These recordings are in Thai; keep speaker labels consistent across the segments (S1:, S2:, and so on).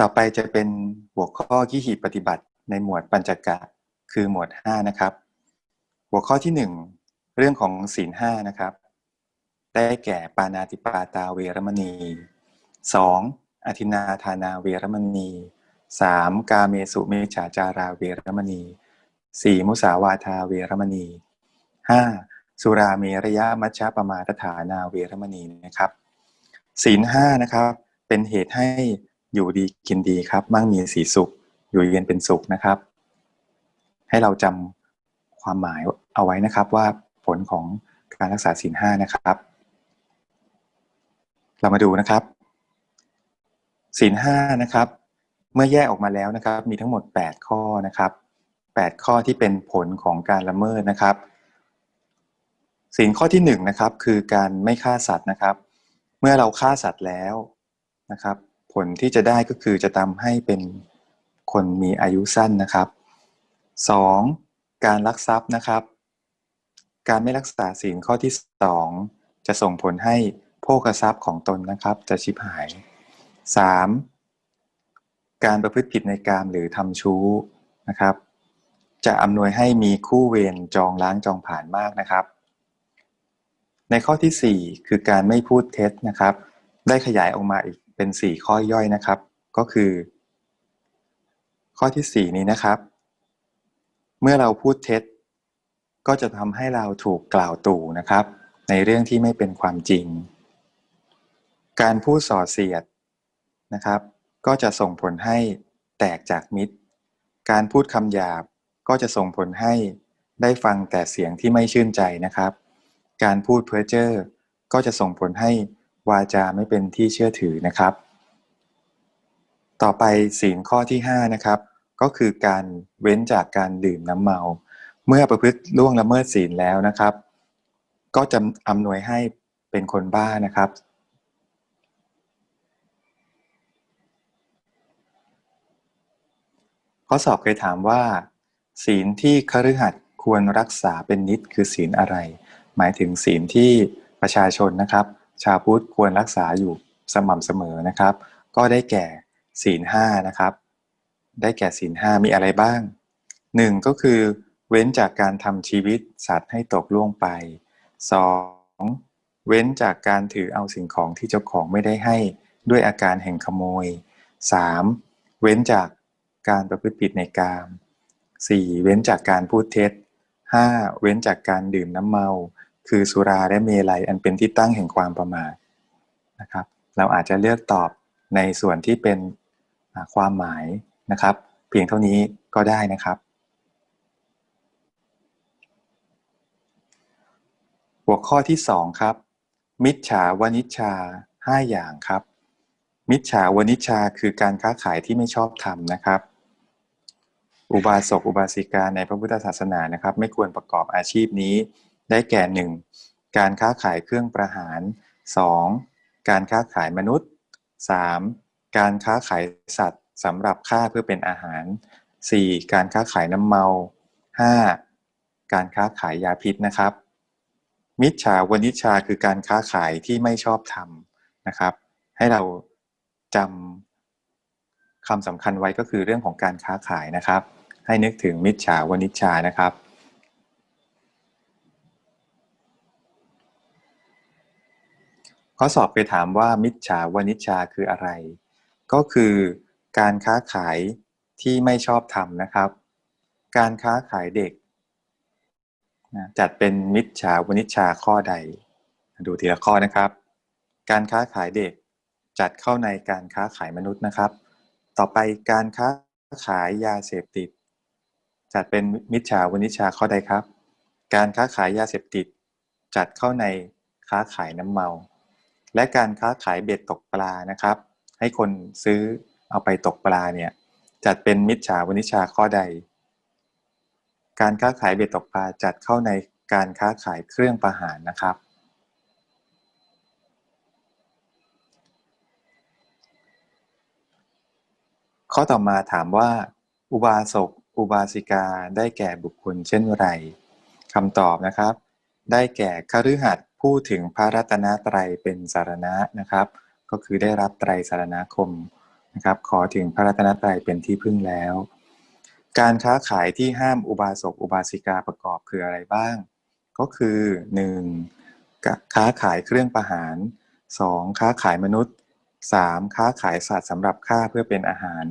S1: ต่อไปจะเป็นหัวข้อที่หีบปฏิบัติในหมวดปัญจกะ คือหมวด 5 นะครับ หัวข้อที่ 1 เรื่องของศีลห้านะครับ ได้แก่ปานาติปาตาเวรมณี 2. อธินาทานาเวรมณี 3. กาเมสุเมฉาจาราเวรมณี 4. มุสาวาทาเวรมณี 5. สุราเมรยะมัชฌะปมาตฐานาเวรมณีนะครับศีลห้านะครับ เป็นเหตุให้ อยู่ดีกินดีครับ มั่งมีสีสุข อยู่เย็นเป็นสุขนะครับ ให้เราจำความหมายเอาไว้นะครับว่าผลของการรักษาศีลห้านะครับ เรามาดูนะครับศีลห้านะครับ เมื่อแยกออกมาแล้วนะครับ มีทั้งหมด 8 ข้อนะครับ 8 ข้อที่เป็นผลของการละเมิดนะครับศีลข้อที่1นนะครับคือการไม่ฆ่าสัตว์นะครับ เมื่อเราฆ่าสัตว์แล้วนะครับ ลที่จะได้ก็คือจะทำให้เป็นคนมีอายุสั้นนะครับ 2. การลักทรัพย์นะครับ การไม่รักษาศีลข้อที่ 2 จะส่งผลให้โภคทรัพย์ของตนนะครับ จะชิบหาย 3. การประพฤติผิดในการหรือทำชู้นะครับ จะอำนวยให้มีคู่เวรจองล้างจองผ่านมากนะครับ ในข้อที่ 4 คือการไม่พูดเท็จนะครับ ได้ขยายออกมาอีก เป็น 4 ข้อย่อยนะครับ ก็คือ ข้อที่ 4 นี้นะครับ เมื่อเราพูดเท็จ ก็จะทำให้เราถูกกล่าวตู่นะครับ ในเรื่องที่ไม่เป็นความจริง การพูดส่อเสียดนะครับ ก็จะส่งผลให้แตกจากมิตร การพูดคำหยาบก็จะส่งผลให้ได้ฟังแต่เสียงที่ไม่ชื่นใจนะครับ การพูดเพ้อเจ้อก็จะส่งผลให้ วาจาไม่เป็นที่เชื่อถือนะครับ ต่อไปศีลข้อที่5นะครับก็คือการเว้นจากการดื่มน้ำเมา เมื่อประพฤติล่วงละเมิดศีลแล้วนะครับ ก็จะอำนวยให้เป็นคนบ้านะครับ ข้อสอบเคยถามว่า ศีลที่คฤหัสถ์ควรรักษาเป็นนิดคือศีลอะไร หมายถึงศีลที่ประชาชนนะครับ ชาวพุทธควรรักษาอยู่สม่ำเสมอนะครับ ก็ได้แก่ศีลห้านะครับ ได้แก่ศีลห้ามีอะไรบ้างหนึ่งก็คือเว้นจากการทำชีวิตสัตว์ให้ตกล่วงไป 2. เว้นจากการถือเอาสิ่งของที่เจ้าของไม่ได้ให้ด้วยอาการแห่งขโมย 3. เว้นจากการประพฤติผิดในกาม 4. เว้นจากการพูดเท็จ 5. เว้นจากการดื่มน้ำเมา คือสุราและเมลัยอันเป็นที่ตั้งแห่งความประมาทนะครับ เราอาจจะเลือกตอบในส่วนที่เป็นความหมายนะครับ เพียงเท่านี้ก็ได้นะครับ หัวข้อที่ 2 ครับ มิจฉาวณิชชา5 อย่างครับ มิจฉาวณิชชาคือการค้าขายที่ไม่ชอบธรรมนะครับอุบาสกอุบาสิกาในพระพุทธศาสนานะครับ ไม่ควรประกอบอาชีพนี้ ได้แก่ 1. การค้าขายเครื่องประหาร 2. การค้าขายมนุษย์ 3. การค้าขายสัตว์สำหรับฆ่าเพื่อเป็นอาหาร 4. การค้าขายน้ำเมา 5. การค้าขายยาพิษนะครับ มิจฉาวณิชชาคือการค้าขายที่ไม่ชอบธรรมนะครับ ให้เราจำคำสำคัญไว้ก็คือเรื่องของการค้าขายนะครับ ให้นึกถึงมิจฉาวณิชานะครับ ข้อสอบไปถามว่ามิจฉาวณิชชาคืออะไร ก็คือการค้าขายที่ไม่ชอบธรรมนะครับ การค้าขายเด็กจัดเป็นมิจฉาวณิชชาข้อใด ดูทีละข้อนะครับ การค้าขายเด็กจัดเข้าในการค้าขายมนุษย์นะครับ ต่อไปการค้าขายยาเสพติด จัดเป็นมิจฉาวณิชาข้อใดครับ การค้าขายยาเสพติด จัดเข้าในค้าขายน้ำเมา และการค้าขายเบ็ดตกปลานะครับ ให้คนซื้อเอาไปตกปลาเนี่ยจัดเป็นมิจฉาวณิชาข้อใด การค้าขายเบ็ดตกปลาจัดเข้าในการค้าขายเครื่องประหารนะครับ ข้อต่อมาถามว่า อุบาสกอุบาสิกาได้แก่บุคคลเช่นไรคำตอบนะครับ ได้แก่คฤหัสถ์พูดถึงพระรัตนตรัยเป็นสารณะนะครับ ก็คือได้รับไตรสารณคมนะครับ ขอถึงพระรัตนตรัยเป็นที่พึ่งแล้ว การค้าขายที่ห้ามอุบาสกอุบาสิกาประกอบคืออะไรบ้าง ก็คือ 1. ค้าขายเครื่องประหาร 2. ค้าขายมนุษย์ 3. ค้าขายสัตว์สำหรับฆ่าเพื่อเป็นอาหาร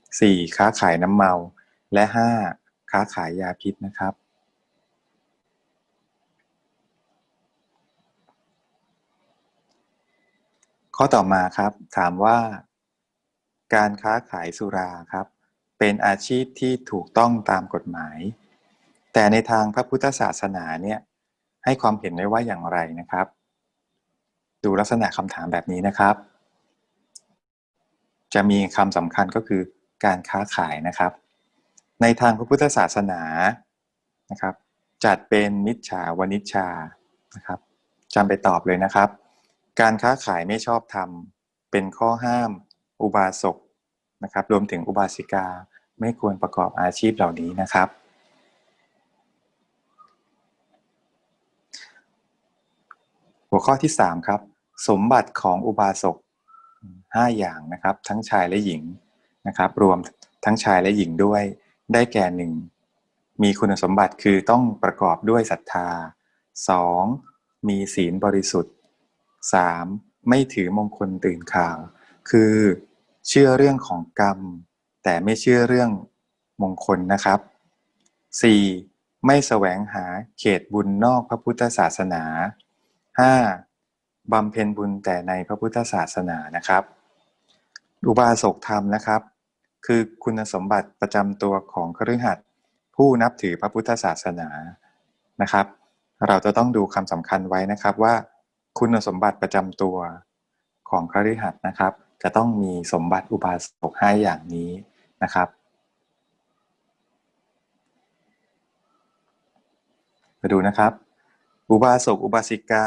S1: 4. ค้าขายน้ำเมา และ 5. ค้าขายยาพิษนะครับ ข้อต่อมาครับ ถามว่า การค้าขายสุราครับ เป็นอาชีพที่ถูกต้องตามกฎหมาย แต่ในทางพระพุทธศาสนาเนี่ยให้ความเห็นไว้ว่าอย่างไรนะครับ ดูลักษณะคำถามแบบนี้นะครับ จะมีคำสำคัญก็คือการค้าขายนะครับ ในทางพระพุทธศาสนานะครับ จัดเป็นนิจฉาวนิชชานะครับจำไปตอบเลยนะครับ การค้าขายไม่ชอบธรรม เป็นข้อห้าม อุบาสกนะครับ รวมถึงอุบาสิกาไม่ควรประกอบอาชีพเหล่านี้นะครับ หัวข้อที่ 3 ครับ สมบัติของอุบาสก 5 อย่างนะครับ ทั้งชายและหญิงนะครับ รวมทั้งชายและหญิงด้วยได้แก่หนึ่งมีคุณสมบัติคือต้องประกอบด้วยศรัทธา 2. มีศีลบริสุทธิ์ 3. ไม่ถือมงคลตื่นข่าว คือเชื่อเรื่องของกรรม แต่ไม่เชื่อเรื่องมงคลนะครับ 4. ไม่แสวงหาเขตบุญนอกพระพุทธศาสนา 5. บำเพ็ญบุญแต่ในพระพุทธศาสนานะครับ อุบาสกธรรมนะครับ คือคุณสมบัติประจำตัวของคฤหัสถ์ผู้นับถือพระพุทธศาสนานะครับ เราจะต้องดูคำสำคัญไว้นะครับว่า คุณสมบัติประจำตัวของคฤหัสถ์นะครับ จะต้องมีสมบัติอุบาสกให้อย่างนี้นะครับ มาดูนะครับ อุบาสกอุบาสิกา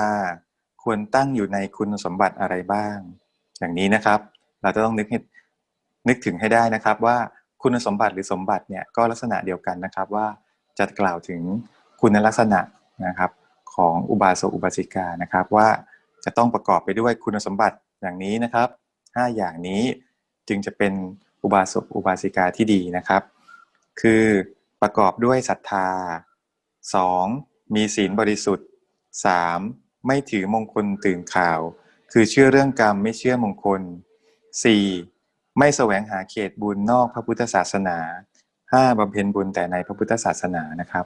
S1: ควรตั้งอยู่ในคุณสมบัติอะไรบ้าง อย่างนี้นะครับ เราจะต้องนึกนึกถึงให้ได้นะครับว่าคุณสมบัติหรือสมบัติเนี่ยก็ลักษณะเดียวกันนะครับว่าจะกล่าวถึงคุณลักษณะนะครับ ของอุบาสกอุบาสิกานะครับ ว่าจะต้องประกอบไปด้วยคุณสมบัติอย่างนี้นะครับ 5 อย่างนี้จึงจะเป็นอุบาสกอุบาสิกาที่ดีนะครับ คือประกอบด้วยศรัทธา 2. มีศีลบริสุทธิ์ 3. ไม่ถือมงคลตื่นข่าว คือเชื่อเรื่องกรรมไม่เชื่อมงคล 4. ไม่แสวงหาเขตบุญนอกพระพุทธศาสนา 5. บำเพ็ญบุญแต่ในพระพุทธศาสนานะครับ